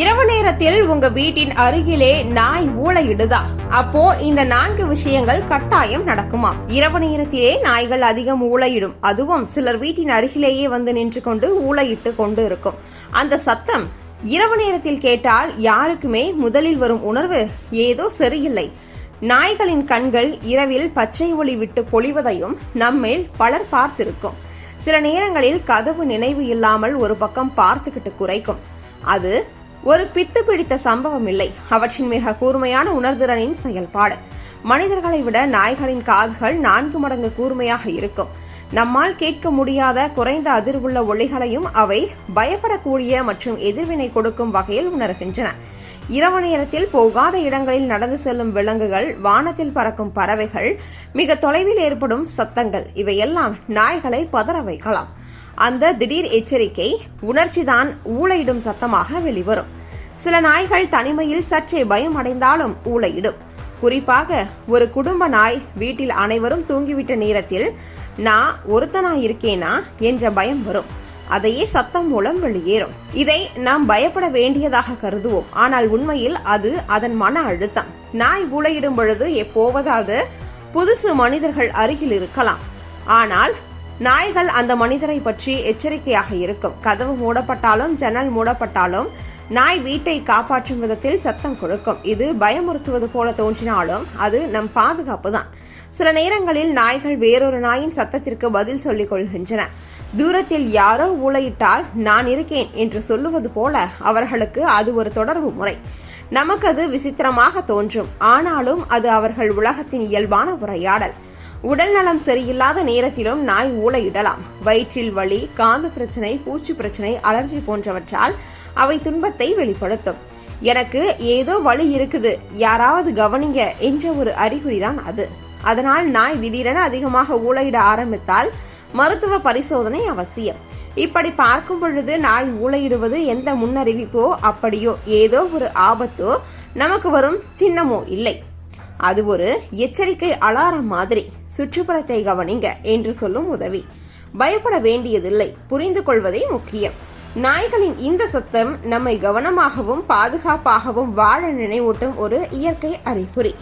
இரவு நேரத்தில் உங்க வீட்டின் அருகிலே நாய் ஊழையிடுதா அப்போ இந்த நான்கு விஷயங்கள் கட்டாயம் நடக்குமா? இரவு நேரத்திலே நாய்கள் அதிகம் ஊழையிடும் அதுவும் சிலர் வீட்டின் அருகிலேயே வந்து நின்று கொண்டு ஊழையிட்டு கொண்டு இருக்கும் அந்த சத்தம் இரவு நேரத்தில் கேட்டால் யாருக்குமே முதலில் வரும் உணர்வு ஏதோ சரியில்லை. நாய்களின் கண்கள் இரவில் பச்சை ஒளி விட்டு பொழிவதையும் நம்மில் பலர் பார்த்திருக்கும். சில நேரங்களில் கதவு நினைவு இல்லாமல் ஒரு பக்கம் பார்த்துக்கிட்டு குறைக்கும். அது ஒரு பித்து பிடித்த சம்பவம் இல்லை. அவற்றின் மிக கூர்மையான உணர்திறனின் செயல்பாடு. மனிதர்களை விட நாய்களின் காதுகள் நான்கு மடங்கு கூர்மையாக இருக்கும். நம்மால் கேட்க முடியாத குறைந்த அதிர்வுள்ள ஒளிகளையும் அவை பயப்படக்கூடிய மற்றும் எதிர்வினை கொடுக்கும் வகையில் உணர்கின்றன. இரவு நேரத்தில் போகாத இடங்களில் நடந்து செல்லும் விலங்குகள் வானத்தில் பறக்கும் பறவைகள் மிக தொலைவில் ஏற்படும் சத்தங்கள் இவையெல்லாம் நாய்களை பதற வைக்கலாம். அந்த திடீர் எச்சரிக்கை உணர்ச்சிதான் ஊளையிடும் சத்தமாக வெளிவரும். சில நாய்கள் தனிமையில் சற்றே பயம் அடைந்தாலும் ஊழையிடும் குறிப்பாக ஒரு குடும்ப நாய் வீட்டில் அனைவரும் தூங்கிவிட்ட நேரத்தில் நான் ஒருத்தனா இருக்கேனா? என்ற பயம் வரும். அதையே சத்தம் மூலம் வெளியேறும். இதை நாம் பயப்பட வேண்டியதாக கருதுவோம். ஆனால் உண்மையில் அது அதன் மன அழுத்தம். நாய் ஊளையிடும் பொழுது எப்போவதாவது புதுசு மனிதர்கள் அருகில் இருக்கலாம். ஆனால் நாய்கள் அந்த மனிதரை பற்றி எச்சரிக்கையாக இருக்கும். கதவு மூடப்பட்டாலும் ஜன்னல் மூடப்பட்டாலும் நாய் வீட்டை காப்பாற்றும் விதத்தில் சத்தம் கொடுக்கும். இது பயமுறுத்துவது போல தோன்றினாலும் அது நம் பாதுகாப்பு தான் சில நேரங்களில் நாய்கள் வேறொரு நாயின் சத்தத்திற்கு பதில் சொல்லிக் கொள்கின்றன. தூரத்தில் யாரோ ஊளையிட்டால் நான் இருக்கேன் என்று சொல்லுவது போல அவர்களுக்கு அது ஒரு தொடர்பு முறை. நமக்கு அது விசித்திரமாக தோன்றும். ஆனாலும் அது அவர்கள் உலகத்தின் இயல்பான உரையாடல். உடல் நலம் சரியில்லாத நேரத்திலும் நாய் ஊழையிடலாம் வயிற்றில் வலி காந்த பிரச்சனை பூச்சி பிரச்சனை அலர்ஜி போன்றவற்றால் அவை துன்பத்தை வெளிப்படுத்தும். எனக்கு ஏதோ வலி இருக்குது. யாராவது கவனிங்க என்ற ஒரு அறிகுறிதான் அது. அதனால் நாய் திடீரென அதிகமாக ஊழையிட ஆரம்பித்தால் மருத்துவ பரிசோதனை அவசியம். இப்படி பார்க்கும் பொழுது நாய் ஊழையிடுவது எந்த முன்னறிவிப்போ அப்படியோ ஏதோ ஒரு ஆபத்தோ நமக்கு வரும் சின்னமோ இல்லை. அது ஒரு எச்சரிக்கை அலாரம் மாதிரி. சுற்றுப்புறத்தை கவனிங்க என்று சொல்லும் உதவி. பயப்பட வேண்டியதில்லை புரிந்து கொள்வதே முக்கியம். நாய்களின் இந்த சத்தம் நம்மை கவனமாகவும் பாதுகாப்பாகவும் வாழ நினைவூட்டும் ஒரு இயற்கை அறிகுறி.